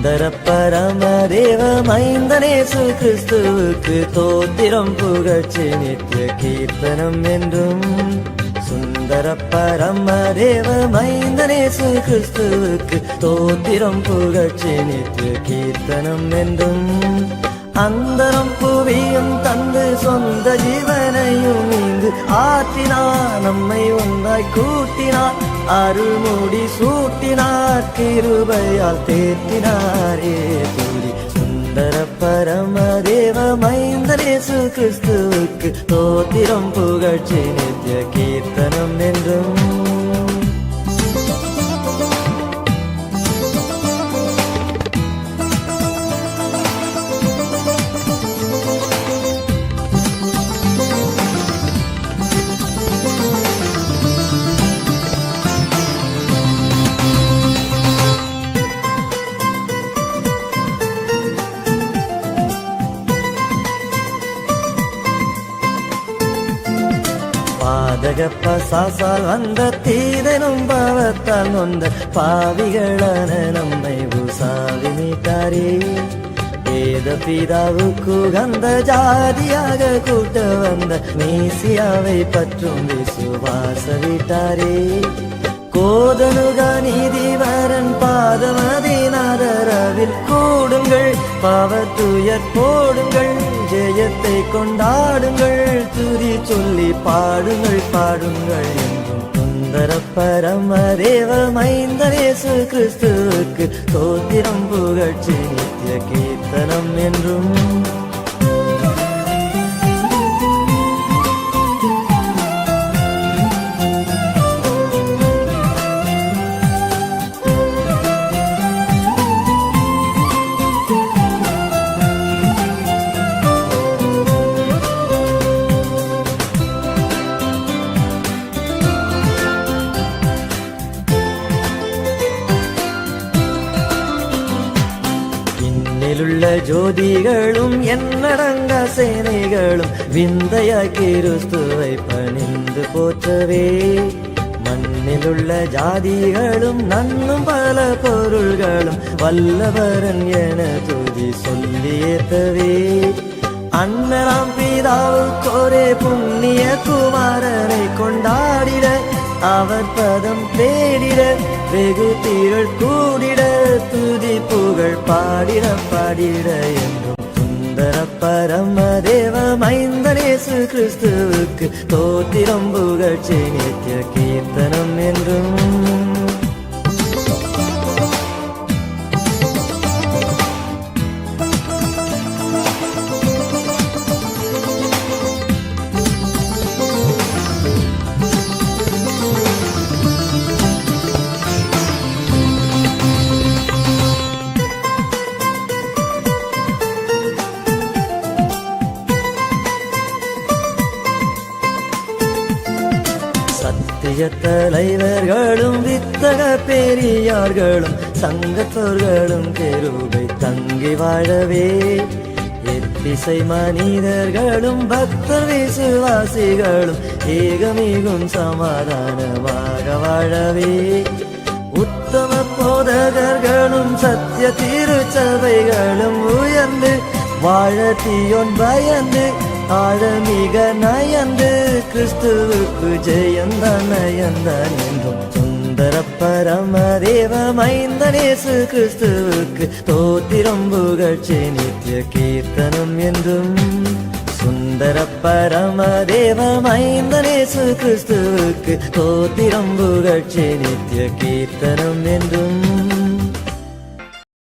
சுந்தர பரம தேவ மைந்தனேசு கிறிஸ்துவுக்கு தோத்திரம் புகழ்ச்சி நித்திய கீர்த்தனம் என்றும். சுந்தர பரம தேவ மைந்தனேசு கிறிஸ்துவுக்கு தோத்திரம் புகழ்ச்சி நித்திய கீர்த்தனம் என்றும். அந்தரம் புவியும் தந்து சொந்த ஜீவனையும் இங்கு ஆற்றினார். நம்மை ஒன்றாய் கூட்டினார். அருள்மூடி சூட்டினார். கிருபையால் தேற்றினாரே துதி சுந்தர பரம தேவ மைந்தரேசு கிறிஸ்துவுக்கு தோத்திரம் புகழ்ச்சி நித்திய கீர்த்தனம் என்றும் பாதகப்ப சாசால் வந்த தீதனும் பாவத்தால் நொந்த பாவிகளான நம்மை உசாவி மீட்டாரே. வேத பிதாவுக்கு கந்த ஜாதியாக கூட்ட வந்த மேசியாவை பற்றும் விசுவாச விட்டாரே கோதனுகா நீதிவரன் பாதமதிநாதரவில் கூடுங்கள் பாவத்துயர் போடுங்கள் ஜெயத்தை கொண்டாடுங்கள். சொல்லி பாடுங்கள் பாடுங்கள் என்றும் சுந்தர பரம மைந்தரேசு கிறிஸ்துவுக்கு தோத்திரம் புகழ்ச்சி நித்திய கீர்த்தனம் என்றும். இன்னிலுள்ள ஜோதிகளும் என்னடங்க சேனைகளும் விந்தைய கிறிஸ்துவை பணிந்து போற்றவே. மண்ணிலுள்ள ஜாதிகளும் நன்னும் பல பொருள்களும் வல்லவரன் என துதி சொல்லி ஏத்தவே. அண்ணனாம் பிதாவுக்கோரே புண்ணிய குமாரனை கொண்டாடிட அவர் பதம் தேடிட வெகு திரள் கூடிட புகழ் பாடிட பாடிட என்றும் சுந்தர பரம தேவ மைந்தனேசு கிறிஸ்துவுக்கு தோத்திரம் புகழ்ச்சி நித்திய கீர்த்தனம் என்று சத்திய தலைவர்களும் வித்தக பெரியார்களும் சங்கத்தோர்களும் தெருவை தங்கி வாழவே. எத்திசை மனிதர்களும் பக்தர் விசுவாசிகளும் ஏகமிகும் சமாதானமாக வாழவே. உத்தம போதகர்களும் சத்திய திருச்சபைகளும் உயர்ந்து வாழ தீயோன் பயந்து ஆழமிக நயந்து கிறிஸ்துவுக்கு ஜெயந்தான் நயந்தான் என்றும் சுந்தர பரம தேவ மைந்தனேசு கிறிஸ்துவுக்கு தோத்திரம் புகழ்ச்சி நித்திய கீர்த்தனம் என்றும் சுந்தர பரம தேவ மைந்தனேசு கிறிஸ்துவுக்கு தோத்திரம் புகழ்ச்சி நித்திய கீர்த்தனம் என்றும்